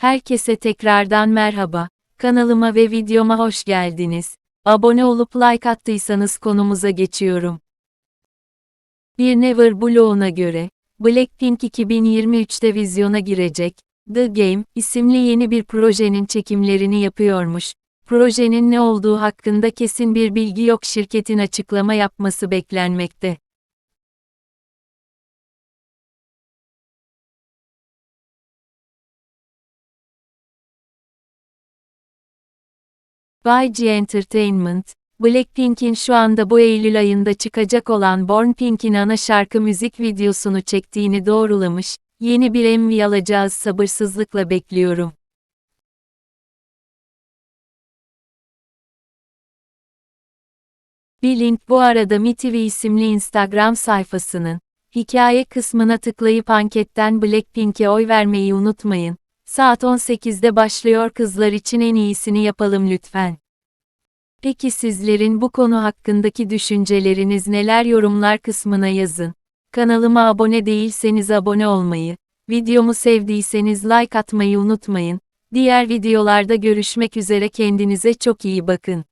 Herkese tekrardan merhaba. Kanalıma ve videoma hoş geldiniz. Abone olup like attıysanız konumuza geçiyorum. Bir Never Blown'a göre, Blackpink 2023'te vizyona girecek, The Game isimli yeni bir projenin çekimlerini yapıyormuş. Projenin ne olduğu hakkında kesin bir bilgi yok şirketin açıklama yapması beklenmekte. YG Entertainment, Blackpink'in şu anda bu Eylül ayında çıkacak olan Born Pink'in ana şarkı müzik videosunu çektiğini doğrulamış, yeni bir MV alacağız sabırsızlıkla bekliyorum. Bir link bu arada MiTV isimli Instagram sayfasının hikaye kısmına tıklayıp anketten Blackpink'e oy vermeyi unutmayın. Saat 18'de başlıyor kızlar için en iyisini yapalım lütfen. Peki sizlerin bu konu hakkındaki düşünceleriniz neler yorumlar kısmına yazın. Kanalıma abone değilseniz abone olmayı, videomu sevdiyseniz like atmayı unutmayın. Diğer videolarda görüşmek üzere kendinize çok iyi bakın.